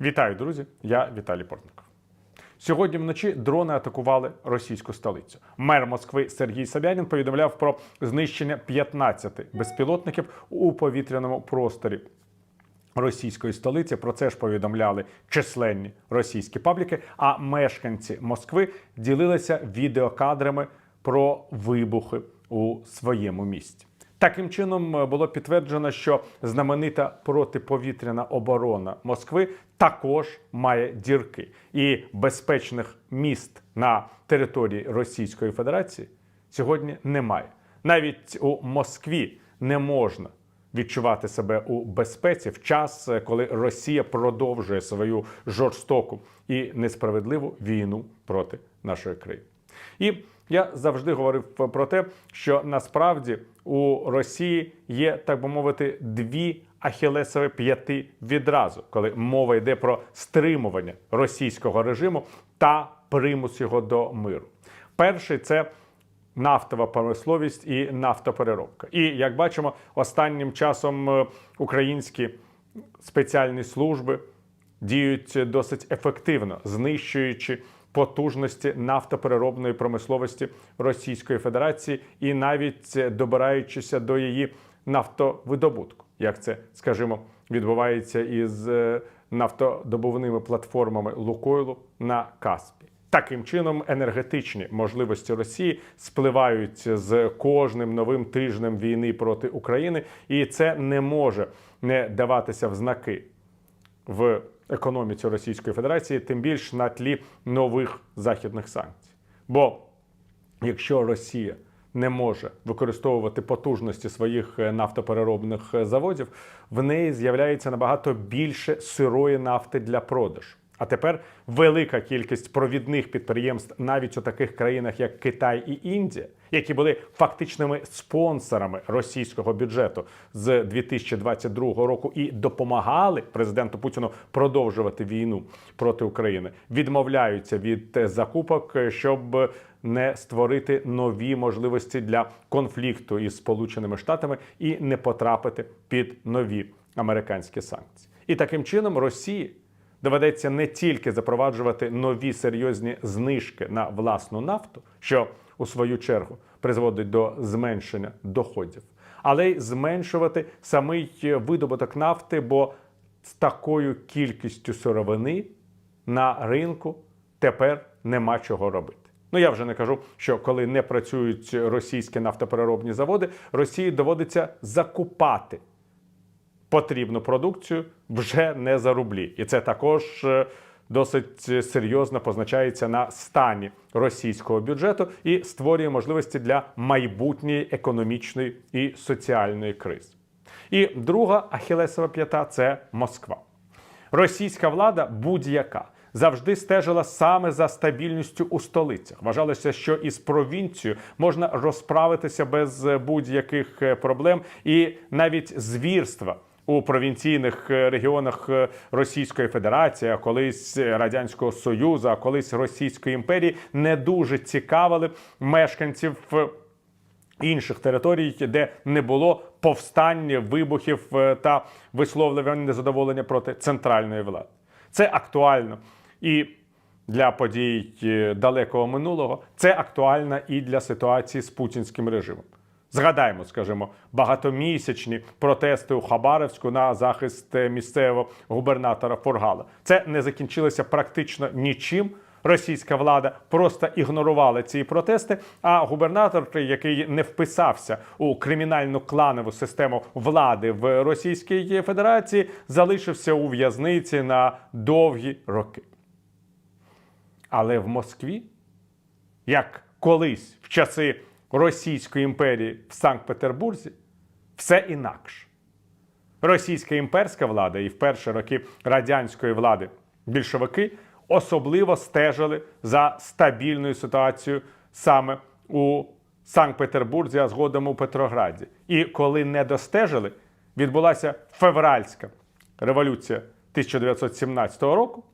Вітаю, друзі! Я Віталій Портников. Сьогодні вночі дрони атакували російську столицю. Мер Москви Сергій Собянін повідомляв про знищення 15 безпілотників у повітряному просторі російської столиці. Про це ж повідомляли численні російські пабліки. А мешканці Москви ділилися відеокадрами про вибухи у своєму місті. Таким чином е, було підтверджено, що знаменита протиповітряна оборона Москви також має дірки, і безпечних міст на території Російської Федерації сьогодні немає. Навіть у Москві не можна відчувати себе у безпеці в час, е, коли Росія продовжує свою жорстоку і несправедливу війну проти нашої країни. І я завжди говорив про те, що насправді у Росії є, так би мовити, дві ахілесові п'яти відразу, коли мова йде про стримування російського режиму та примус його до миру. Перший це нафтова промисловість і нафтопереробка. І як бачимо, останнім часом е, українські спеціальні служби діють досить ефективно, знищуючи потужності нафтопереробної промисловості Російської Федерації і навіть добираючися до її нафтовидобутку, як це, скажімо, відбувається із е, нафтодобувними платформами Лукойлу на Каспі. Таким чином, енергетичні можливості Росії спливають з кожним новим тижнем війни проти України, і це не може не даватися в знаки в економіці Російської Федерації, тим більш на тлі нових західних санкцій. Бо якщо Росія не може використовувати потужності своїх е, нафтопереробних е, заводів, в неї з'являється набагато більше сирої нафти для продажу. А тепер велика кількість провідних підприємств навіть у таких країнах, як Китай і Індія, які були фактичними спонсорами російського бюджету з 2022 року і допомагали президенту Путіну продовжувати війну проти України, відмовляються від е, закупок, щоб не створити нові можливості для конфлікту із Сполученими Штатами і не потрапити під нові американські санкції. І таким чином Росії доведеться не тільки запроваджувати нові серйозні знижки на власну нафту, що у свою чергу призводить до зменшення доходів, але й зменшувати самий видобуток нафти, бо з такою кількістю сировини на ринку тепер нема чого робити. Ну я вже не кажу, що коли не працюють російські нафтопереробні заводи, Росії доводиться закупати потрібну продукцію вже не за рублі, і це також е, досить серйозно позначається на стані російського бюджету і створює можливості для майбутньої економічної і соціальної кризи. І друга ахілесова п'ята це Москва. Російська влада будь-яка завжди стежила саме за стабільністю у столицях. Вважалося, що із провінцією можна розправитися без будь-яких е, проблем, і навіть звірства у провінційних е, регіонах е, Російської Федерації, а колись Радянського Союзу, а колись Російської імперії не дуже цікавили мешканців. Інших територій, де не було повстань, вибухів та висловлювання незадоволення проти центральної влади, це актуально і для подій далекого минулого, це актуально і для ситуації з путінським режимом. Згадаємо, скажімо, багатомісячні протести у Хабаровську на захист місцевого губернатора Фургала. Це не закінчилося практично нічим. Російська влада просто ігнорувала ці протести. А губернатор, який не вписався у кримінальну кланову систему влади в Російській Федерації, залишився у в'язниці на довгі роки. Але в Москві, як колись в часи Російської імперії в Санкт-Петербурзі, все інакше. Російська імперська влада і в перші роки радянської влади більшовики особливо стежили за стабільною ситуацією саме у Санкт-Петербурзі, а згодом у Петрограді. І коли не достежили, відбулася февральська революція 1917 року,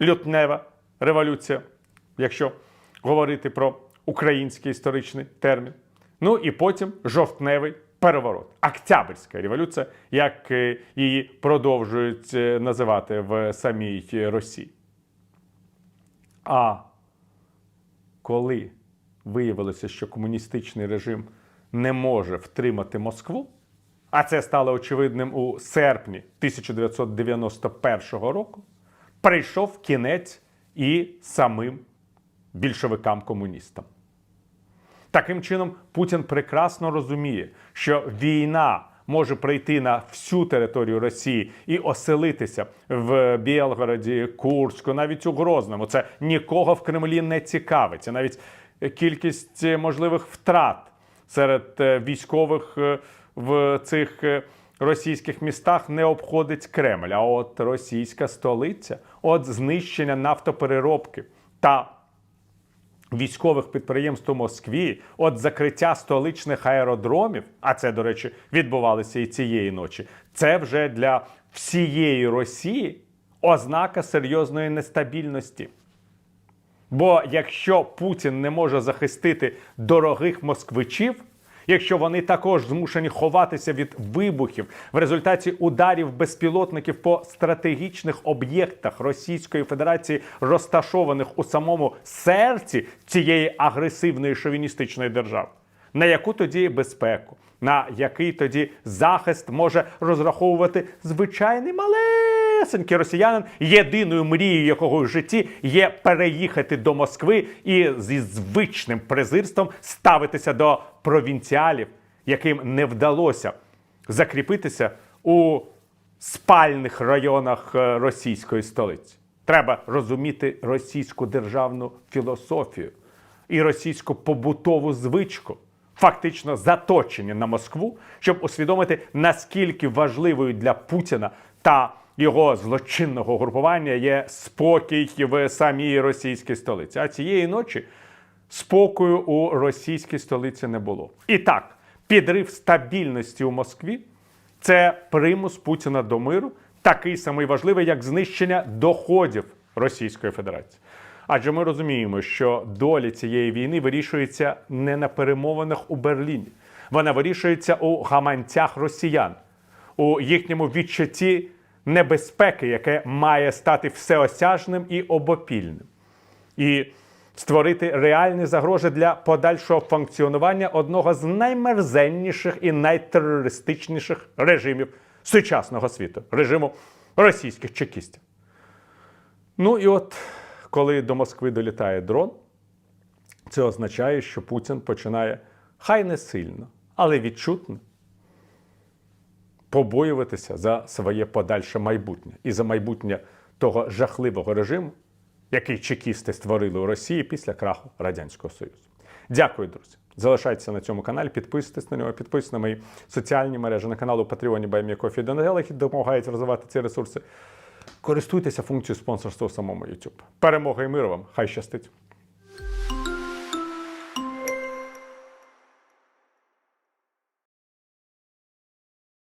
лютнева революція, якщо говорити про український історичний термін. Ну і потім жовтневий переворот, Октябрьська революція, як е, її продовжують е, називати в самій Росії. А коли виявилося, що комуністичний режим не може втримати Москву, а це стало очевидним у серпні 1991 року, прийшов кінець і самим більшовикам-комуністам. Таким чином, Путін прекрасно розуміє, що війна може прийти на всю територію Росії і оселитися в Білгороді, Курську, навіть у Грозному. Це нікого в Кремлі не цікавиться. Навіть кількість е, можливих втрат серед е, військових е, в цих російських містах не обходить Кремль. А от російська столиця, от знищення нафтопереробки та військових підприємств у Москві, от закриття столичних аеродромів, а це, до речі, відбувалося і цієї ночі. Це вже для всієї Росії ознака серйозної нестабільності. Бо якщо Путін не може захистити дорогих москвичів, якщо вони також змушені ховатися від вибухів в результаті ударів безпілотників по стратегічних об'єктах Російської Федерації, розташованих у самому серці цієї агресивної шовіністичної держави, на яку тоді безпеку, на який тоді захист може розраховувати звичайний малесенький росіянин, єдиною мрією якого в житті є переїхати до Москви і зі звичним презирством ставитися до провінціалів, яким не вдалося закріпитися у спальних районах е, російської столиці. Треба розуміти російську державну філософію і російську побутову звичку, фактично заточення на Москву, щоб усвідомити, наскільки важливою для Путіна та його злочинного групування є спокій в самій російській столиці. А цієї ночі спокою у російській столиці не було. І так, підрив стабільності у Москві це примус Путіна до миру, такий самий важливий, як знищення доходів Російської Федерації. Адже ми розуміємо, що доля цієї війни вирішується не на перемовинах у Берліні, вона вирішується у гаманцях росіян, у їхньому відчутті небезпеки, яке має стати всеосяжним і обопільним і створити реальні загрози для подальшого функціонування одного з наймерзенніших і найтерористичніших режимів сучасного світу режиму російських чекістів. Ну і от коли до Москви долітає дрон, це означає, що Путін починає хай не сильно, але відчутно побоюватися за своє подальше майбутнє і за майбутнє того жахливого режиму, який чекісти створили у Росії після краху Радянського Союзу. Дякую, друзі. Залишайтеся на цьому каналі, підписуйтесь на нього, підписуйтесь на мої соціальні мережі, на канал у Патреоні Байміякофі Донателла, які допомагають розвивати ці ресурси. Користуйтеся функцією спонсорства у самому YouTube. Перемоги і миру вам! Хай щастить!